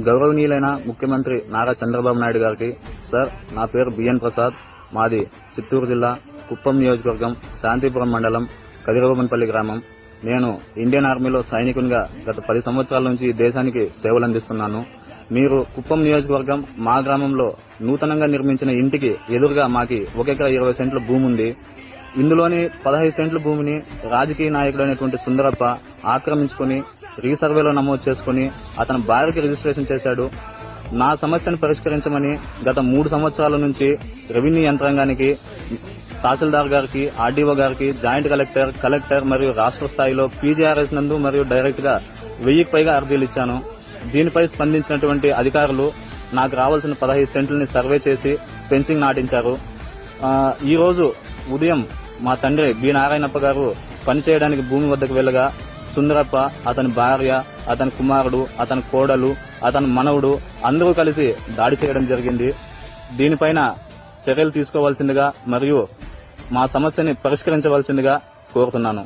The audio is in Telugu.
గౌరవనీయులైన ముఖ్యమంత్రి నారా చంద్రబాబు నాయుడు గారికి సార్ నా పేరు బిఎన్ ప్రసాద్. మాది చిత్తూరు జిల్లా కుప్పం నియోజకవర్గం శాంతిపురం మండలం కదిరవబన్పల్లి గ్రామం. నేను ఇండియన్ ఆర్మీలో సైనికునిగా గత పది సంవత్సరాల నుంచి ఈ దేశానికి సేవలు అందిస్తున్నాను. మీరు కుప్పం నియోజకవర్గం మా గ్రామంలో నూతనంగా నిర్మించిన ఇంటికి ఎదురుగా మాకి ఒక ఎకరా ఇరవై సెంట్ల భూమి ఉంది. ఇందులోని పదహైదు సెంట్ల భూమిని రాజకీయ నాయకుడైనటువంటి సుందరప్ప ఆక్రమించుకుని రీసర్వేలో నమోదు చేసుకుని అతని భార్యకి రిజిస్ట్రేషన్ చేశాడు. నా సమస్యను పరిష్కరించమని గత మూడు సంవత్సరాల నుంచి రెవెన్యూ యంత్రాంగానికి తహసీల్దార్ గారికి ఆర్డీఓ గారికి జాయింట్ కలెక్టర్ కలెక్టర్ మరియు రాష్ట్ర స్థాయిలో పీజీఆర్ఎస్ నందు మరియు డైరెక్ట్గా వెయ్యికి పైగా అర్జీలు ఇచ్చాను. దీనిపై స్పందించినటువంటి అధికారులు నాకు రావాల్సిన పదహైదు సెంట్లని సర్వే చేసి ఫెన్సింగ్ నాటించారు. ఈ రోజు ఉదయం మా తండ్రి బి నారాయణప్ప గారు పనిచేయడానికి భూమి వద్దకు వెళ్ళగా సుందరప్ప అతని భార్య అతని కుమారుడు అతని కోడలు అతని మనవుడు అందరూ కలిసి దాడి చేయడం జరిగింది. దీనిపైన చర్యలు తీసుకోవాల్సిందిగా మరియు మా సమస్యని పరిష్కరించవలసిందిగా కోరుతున్నాను.